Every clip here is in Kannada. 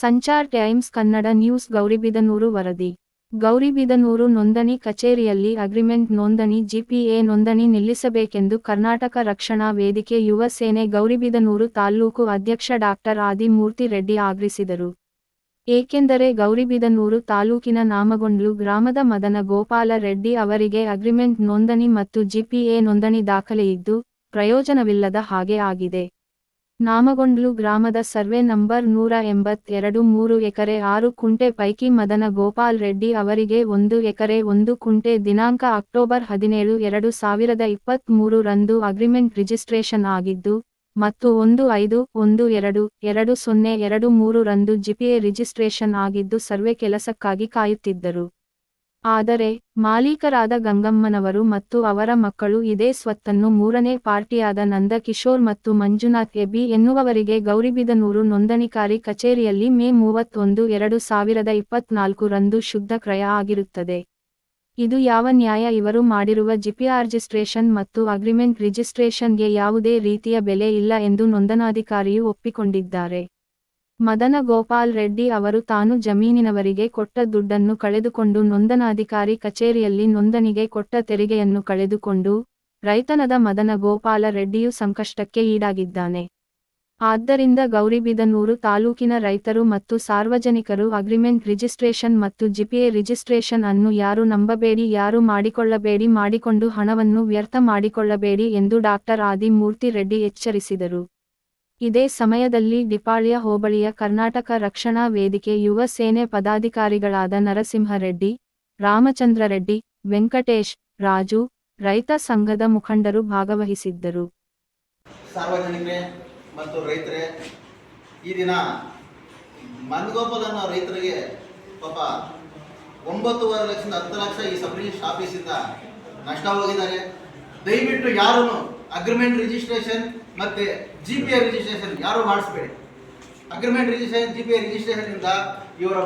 ಸಂಚಾರ್ ಟೈಮ್ಸ್ ಕನ್ನಡ ನ್ಯೂಸ್ ಗೌರಿಬಿದನೂರು ವರದಿ. ಗೌರಿಬಿದನೂರು ನೋಂದಣಿ ಕಚೇರಿಯಲ್ಲಿ ಅಗ್ರಿಮೆಂಟ್ ನೋಂದಣಿ ಜಿಪಿಎ ನೋಂದಣಿ ನಿಲ್ಲಿಸಬೇಕೆಂದು ಕರ್ನಾಟಕ ರಕ್ಷಣಾ ವೇದಿಕೆ ಯುವ ಸೇನೆ ಗೌರಿಬಿದನೂರು ತಾಲ್ಲೂಕು ಅಧ್ಯಕ್ಷ ಡಾಕ್ಟರ್ ಆದಿಮೂರ್ತಿ ರೆಡ್ಡಿ ಆಗ್ರಹಿಸಿದರು. ಏಕೆಂದರೆ ಗೌರಿಬಿದನೂರು ತಾಲೂಕಿನ ನಾಮಗೊಂಡ್ಲು ಗ್ರಾಮದ ಮದನ ಗೋಪಾಲ ರೆಡ್ಡಿ ಅವರಿಗೆ ಅಗ್ರಿಮೆಂಟ್ ನೋಂದಣಿ ಮತ್ತು ಜಿಪಿಎ ನೋಂದಣಿ ದಾಖಲೆಯಿದ್ದು ಪ್ರಯೋಜನವಿಲ್ಲದ ಹಾಗೆ ಆಗಿದೆ. ನಾಮಗೊಂಡ್ಲು ಗ್ರಾಮದ ಸರ್ವೆ ನಂಬರ್ ನೂರ ಎಂಬತ್ತೆರಡು ಮೂರು ಎಕರೆ ಆರು ಕುಂಟೆ ಪೈಕಿ ಮದನ ಗೋಪಾಲ್ ರೆಡ್ಡಿ ಅವರಿಗೆ ಒಂದು ಎಕರೆ ಒಂದು ಕುಂಟೆ ದಿನಾಂಕ ಅಕ್ಟೋಬರ್ ಹದಿನೇಳು ಎರಡು ಸಾವಿರದ ಇಪ್ಪತ್ತ್ಮೂರು ರಂದು ಅಗ್ರಿಮೆಂಟ್ ರಿಜಿಸ್ಟ್ರೇಷನ್ ಆಗಿದ್ದು, ಮತ್ತು ಒಂದು ಐದು ಒಂದು ಎರಡು ಎರಡು ಸೊನ್ನೆ ಎರಡು ಮೂರು ರಂದು ಜಿಪಿಎ ರಿಜಿಸ್ಟ್ರೇಷನ್ ಆಗಿದ್ದು ಸರ್ವೆ ಕೆಲಸಕ್ಕಾಗಿ ಕಾಯುತ್ತಿದ್ದರು. ಆದರೆ, ಮಾಲೀಕರಾದ ಗಂಗಮ್ಮನವರು ಮತ್ತು ಅವರ ಮಕ್ಕಳು ಇದೇ ಸ್ವತ್ತನ್ನು ಮೂರನೇ ಪಾರ್ಟಿಯಾದ ನಂದಕಿಶೋರ್ ಮತ್ತು ಮಂಜುನಾಥ್ ಎಬಿ ಎನ್ನುವವರಿಗೆ ಗೌರಿಬಿದನೂರು ನೋಂದಣಿಕಾರಿ ಕಚೇರಿಯಲ್ಲಿ ಮೇ ಮೂವತ್ತೊಂದು, ಎರಡು ಸಾವಿರದ ಇಪ್ಪತ್ನಾಲ್ಕು ರಂದು ಶುದ್ಧ ಕ್ರಯ ಆಗಿರುತ್ತದೆ. ಇದು ಯಾವ ನ್ಯಾಯ? ಇವರು ಮಾಡಿರುವ ಜಿಪಿಆರ್ ರಿಜಿಸ್ಟ್ರೇಷನ್ ಮತ್ತು ಅಗ್ರಿಮೆಂಟ್ ರಿಜಿಸ್ಟ್ರೇಷನ್ಗೆ ಯಾವುದೇ ರೀತಿಯ ಬೆಲೆ ಇಲ್ಲ ಎಂದು ನೋಂದಣಾಧಿಕಾರಿಯು ಒಪ್ಪಿಕೊಂಡಿದ್ದಾರೆ. ಮದನ ಗೋಪಾಲ್ ರೆಡ್ಡಿ ಅವರು ತಾನು ಜಮೀನಿನವರಿಗೆ ಕೊಟ್ಟ ದುಡ್ಡನ್ನು ಕಳೆದುಕೊಂಡು ನೋಂದನಾಧಿಕಾರಿ ಕಚೇರಿಯಲ್ಲಿ ನೋಂದಣಿಗೆ ಕೊಟ್ಟ ತೆರಿಗೆಯನ್ನು ಕಳೆದುಕೊಂಡು ರೈತನದ ಮದನ ಗೋಪಾಲ ರೆಡ್ಡಿಯು ಸಂಕಷ್ಟಕ್ಕೆ ಈಡಾಗಿದ್ದಾನೆ. ಆದ್ದರಿಂದ ಗೌರಿಬಿದನೂರು ತಾಲೂಕಿನ ರೈತರು ಮತ್ತು ಸಾರ್ವಜನಿಕರು ಅಗ್ರಿಮೆಂಟ್ ರಿಜಿಸ್ಟ್ರೇಷನ್ ಮತ್ತು ಜಿಪಿಎ ರಿಜಿಸ್ಟ್ರೇಷನ್ ಅನ್ನು ಯಾರು ನಂಬಬೇಡಿ, ಯಾರು ಮಾಡಿಕೊಳ್ಳಬೇಡಿ, ಮಾಡಿಕೊಂಡು ಹಣವನ್ನು ವ್ಯರ್ಥ ಮಾಡಿಕೊಳ್ಳಬೇಡಿ ಎಂದು ಡಾಕ್ಟರ್ ಆದಿಮೂರ್ತಿ ರೆಡ್ಡಿ ಎಚ್ಚರಿಸಿದರು. ಇದೇ ಸಮಯದಲ್ಲಿ ದಿಪಾಳ್ಯ ಹೋಬಳಿಯ ಕರ್ನಾಟಕ ರಕ್ಷಣಾ ವೇದಿಕೆ ಯುವ ಸೇನೆ ಪದಾಧಿಕಾರಿಗಳಾದ ನರಸಿಂಹರೆಡ್ಡಿ, ರಾಮಚಂದ್ರ ರೆಡ್ಡಿ, ವೆಂಕಟೇಶ್, ರಾಜು, ರೈತ ಸಂಘದ ಮುಖಂಡರು ಭಾಗವಹಿಸಿದ್ದರು. ಸಾರ್ವಜನಿಕರೇ ಮತ್ತು ರೈತರೇ, ಈ ದಿನ ಮನ್ಗೋಪಾಲ್ ಅನ್ನೋ ರೈತರಿಗೆ ಪಾಪ ಒಂಬತ್ತುವರೆ ಲಕ್ಷದಿಂದ ಹತ್ತು ಲಕ್ಷ ಈ ಸಬ್ ಆಫೀಸಿಂದ ನಷ್ಟ ಹೋಗಿದ್ದಾರೆ. ದಯವಿಟ್ಟು ಯಾರೂ ಅಗ್ರಿಮೆಂಟ್ ರಿಜಿಸ್ಟ್ರೇಷನ್ ಮತ್ತು ಜಿ ಪಿ ಐ ರಿಜಿಸ್ಟ್ರೇಷನ್ ಯಾರು ಮಾಡಿಸ್ಬೇಡಿ. Agreement registration G P I registration ಇಂದ ಇವರ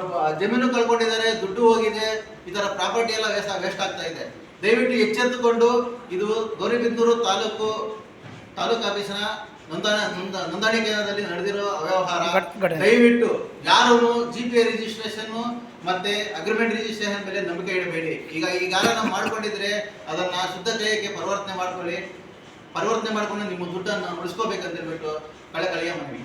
ಜಮೀನು ಕಳ್ಕೊಂಡಿದ್ದಾರೆ ದುಡ್ಡು ಹೋಗಿದೆ ಇದರ ಪ್ರಾಪರ್ಟಿ ಎಲ್ಲ ವೇಸ್ಟ್ ವೇಸ್ಟ್ ಆಗ್ತಾ ಇದೆ. ದಯವಿಟ್ಟು ಎಚ್ಚೆತ್ತುಕೊಂಡು ಇದು ಗೌರಿಬಿದ್ದೂರು ತಾಲೂಕು ತಾಲೂಕು ಆಫೀಸಿನ ನೋಂದಣಿ ನೋಂದ ನೋಂದಣಿ ಕೇಂದ್ರದಲ್ಲಿ ನಡೆದಿರೋ ಅವ್ಯವಹಾರ ದಯವಿಟ್ಟು ಯಾರು ಜಿ ಪಿ ಐ ರಿಜಿಸ್ಟ್ರೇಷನ್ ಮತ್ತೆ ಅಗ್ರಿಮೆಂಟ್ ರಿಜಿಸ್ಟ್ರೇಷನ್ ಮೇಲೆ ನಂಬಿಕೆ ಇಡಬೇಡಿ. ಈಗ ಈಗಾಗಲೇ ನಾವು ಮಾಡ್ಕೊಂಡಿದ್ರೆ ಅದನ್ನ ಶುದ್ಧ ಜಯಕ್ಕೆ ಪರಿವರ್ತನೆ ಮಾಡ್ಕೊಳ್ಳಿ. ಪರಿವರ್ತನೆ ಮಾಡಿಕೊಂಡು ನಿಮ್ಮ ದುಡ್ಡನ್ನು ಉಳಿಸ್ಕೋಬೇಕಂತ ಹೇಳ್ಬಿಟ್ಟು ಕಳೆ ಕಳೆಯ ಮನವಿ.